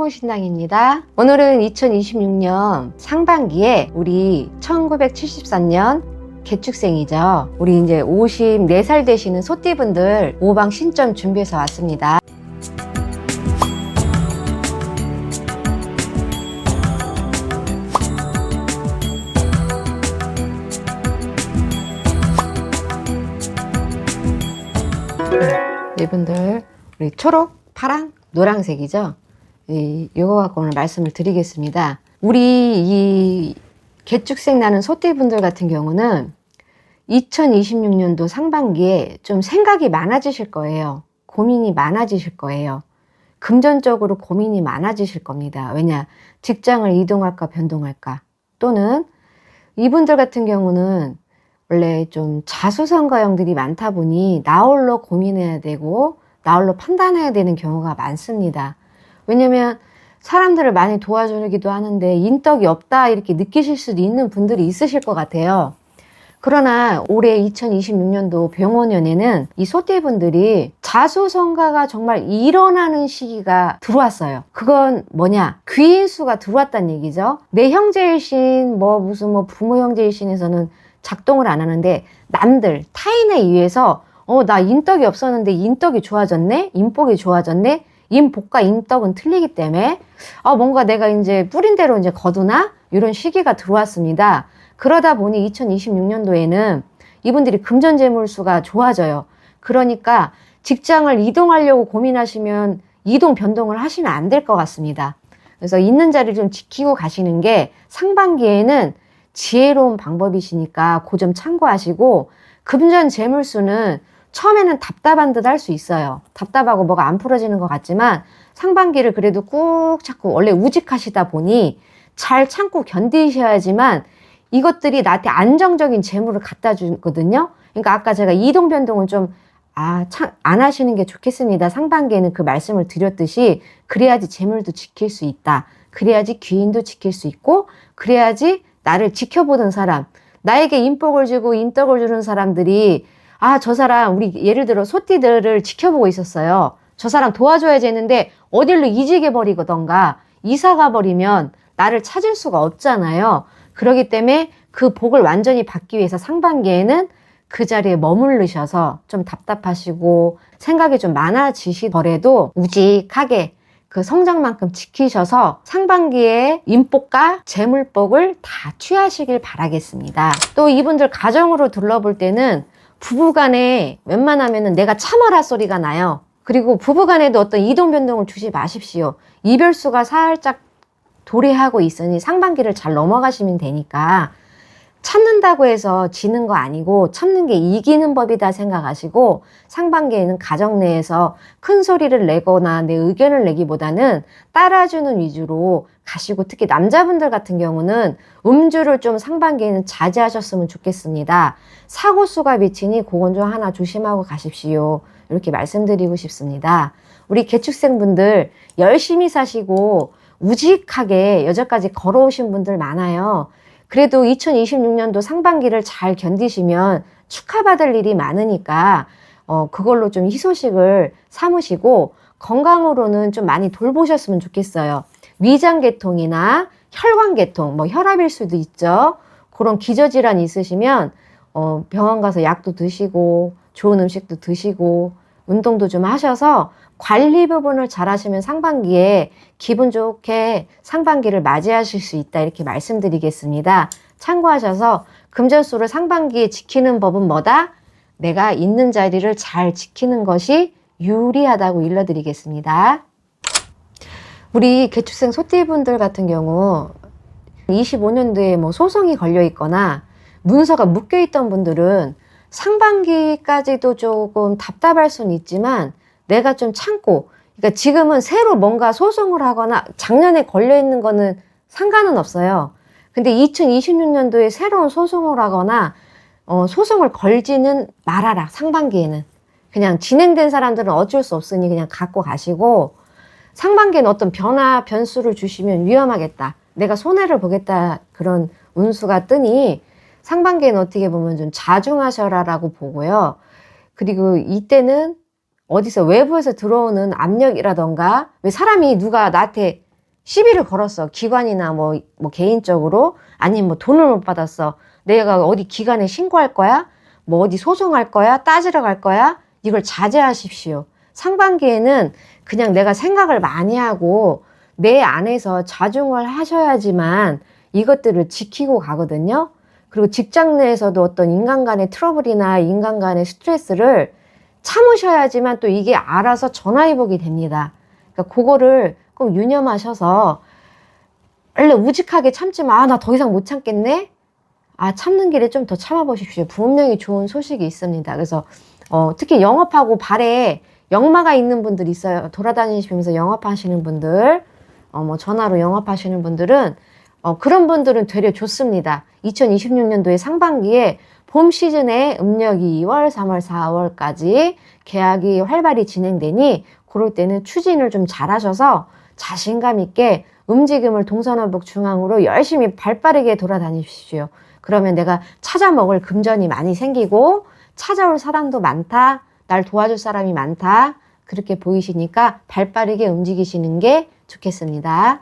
천고신당입니다. 오늘은 2026년 상반기에 우리 1973년 개축생이죠. 우리 이제 54살 되시는 소띠분들 오방 신점 준비해서 왔습니다. 이분들 우리 초록, 파랑, 노란색이죠. 이 요거 갖고 오늘 말씀을 드리겠습니다. 우리 이 개축생 나는 소띠분들 같은 경우는 2026년도 상반기에 좀 생각이 많아지실 거예요. 고민이 많아지실 거예요. 금전적으로 고민이 많아지실 겁니다. 왜냐? 직장을 이동할까 변동할까 또는 이분들 같은 경우는 원래 좀 자수성가형들이 많다 보니 나홀로 고민해야 되고 나홀로 판단해야 되는 경우가 많습니다. 왜냐면 사람들을 많이 도와주기도 하는데 인덕이 없다 이렇게 느끼실 수도 있는 분들이 있으실 것 같아요. 그러나 올해 2026년도 병원연에는 이 소띠분들이 자수성가가 정말 일어나는 시기가 들어왔어요. 그건 뭐냐? 귀인수가 들어왔다는 얘기죠. 내 형제일신, 뭐 무슨 뭐 부모 형제일신에서는 작동을 안 하는데 남들, 타인에 의해서 어, 나 인덕이 없었는데 인덕이 좋아졌네? 인복이 좋아졌네? 인복과 인덕은 틀리기 때문에 아, 뭔가 내가 이제 뿌린 대로 이제 거두나? 이런 시기가 들어왔습니다. 그러다 보니 2026년도에는 이분들이 금전 재물수가 좋아져요. 그러니까 직장을 이동하려고 고민하시면 이동 변동을 하시면 안 될 것 같습니다. 그래서 있는 자리를 좀 지키고 가시는 게 상반기에는 지혜로운 방법이시니까 그 점 참고하시고 금전 재물수는 처음에는 답답한 듯 할 수 있어요. 답답하고 뭐가 안 풀어지는 것 같지만 상반기를 그래도 꾹 참고 원래 우직하시다 보니 잘 참고 견디셔야지만 이것들이 나한테 안정적인 재물을 갖다 주거든요. 그러니까 아까 제가 이동 변동은 좀 아, 참, 안 하시는 게 좋겠습니다. 상반기에는 그 말씀을 드렸듯이 그래야지 재물도 지킬 수 있다. 그래야지 귀인도 지킬 수 있고 그래야지 나를 지켜보던 사람, 나에게 인복을 주고 인덕을 주는 사람들이 아, 저 사람, 우리 예를 들어 소띠들을 지켜보고 있었어요. 저 사람 도와줘야지 했는데 어딜로 이직해 버리거던가 이사 가버리면 나를 찾을 수가 없잖아요. 그러기 때문에 그 복을 완전히 받기 위해서 상반기에는 그 자리에 머무르셔서 좀 답답하시고 생각이 좀 많아지시더라도 우직하게 그 성장만큼 지키셔서 상반기에 인복과 재물복을 다 취하시길 바라겠습니다. 또 이분들 가정으로 둘러볼 때는 부부간에 웬만하면 내가 참아라 소리가 나요. 그리고 부부간에도 어떤 이동 변동을 주지 마십시오. 이별수가 살짝 도래하고 있으니 상반기를 잘 넘어가시면 되니까 참는다고 해서 지는 거 아니고 참는 게 이기는 법이다 생각하시고 상반기에는 가정 내에서 큰 소리를 내거나 내 의견을 내기보다는 따라주는 위주로 가시고 특히 남자분들 같은 경우는 음주를 좀 상반기에는 자제하셨으면 좋겠습니다. 사고수가 비치니 그건 좀 하나 조심하고 가십시오. 이렇게 말씀드리고 싶습니다. 우리 개축생분들 열심히 사시고 우직하게 여기까지 걸어오신 분들 많아요. 그래도 2026년도 상반기를 잘 견디시면 축하받을 일이 많으니까 어, 그걸로 좀 희소식을 삼으시고 건강으로는 좀 많이 돌보셨으면 좋겠어요. 위장계통이나 혈관계통, 뭐 혈압일 수도 있죠. 그런 기저질환 있으시면 어, 병원 가서 약도 드시고 좋은 음식도 드시고 운동도 좀 하셔서 관리 부분을 잘 하시면 상반기에 기분 좋게 상반기를 맞이하실 수 있다 이렇게 말씀드리겠습니다. 참고하셔서 금전수를 상반기에 지키는 법은 뭐다? 내가 있는 자리를 잘 지키는 것이 유리하다고 일러드리겠습니다. 우리 개축생 소띠분들 같은 경우 25년도에 뭐 소송이 걸려 있거나 문서가 묶여 있던 분들은 상반기까지도 조금 답답할 수는 있지만 내가 좀 참고 그러니까 지금은 새로 뭔가 소송을 하거나 작년에 걸려 있는 거는 상관은 없어요. 근데 2026년도에 새로운 소송을 하거나 어, 소송을 걸지는 말아라 상반기에는 그냥 진행된 사람들은 어쩔 수 없으니 그냥 갖고 가시고 상반기에는 어떤 변화 변수를 주시면 위험하겠다. 내가 손해를 보겠다 그런 운수가 뜨니 상반기에는 어떻게 보면 좀 자중하셔라라고 보고요. 그리고 이때는 어디서 외부에서 들어오는 압력이라던가 왜 사람이 누가 나한테 시비를 걸었어. 기관이나 뭐, 뭐 개인적으로 아니면 뭐 돈을 못 받았어. 내가 어디 기관에 신고할 거야? 뭐 어디 소송할 거야? 따지러 갈 거야? 이걸 자제하십시오. 상반기에는 그냥 내가 생각을 많이 하고 내 안에서 자중을 하셔야지만 이것들을 지키고 가거든요. 그리고 직장 내에서도 어떤 인간 간의 트러블이나 인간 간의 스트레스를 참으셔야지만 또 이게 알아서 전화위복이 됩니다. 그러니까 그거를 꼭 유념하셔서 원래 우직하게 참지만 아, 나 더 이상 못 참겠네? 아, 참는 길에 좀 더 참아보십시오. 분명히 좋은 소식이 있습니다. 그래서 어, 특히 영업하고 발에 역마가 있는 분들 있어요. 돌아다니시면서 영업하시는 분들, 어, 뭐 전화로 영업하시는 분들은 어, 그런 분들은 되려 좋습니다. 2026년도의 상반기에 봄 시즌에 음력이 2월, 3월, 4월까지 계약이 활발히 진행되니 그럴 때는 추진을 좀 잘하셔서 자신감 있게 움직임을 동서남북 중앙으로 열심히 발빠르게 돌아다니십시오. 그러면 내가 찾아 먹을 금전이 많이 생기고 찾아올 사람도 많다. 날 도와줄 사람이 많다. 그렇게 보이시니까 발빠르게 움직이시는 게 좋겠습니다.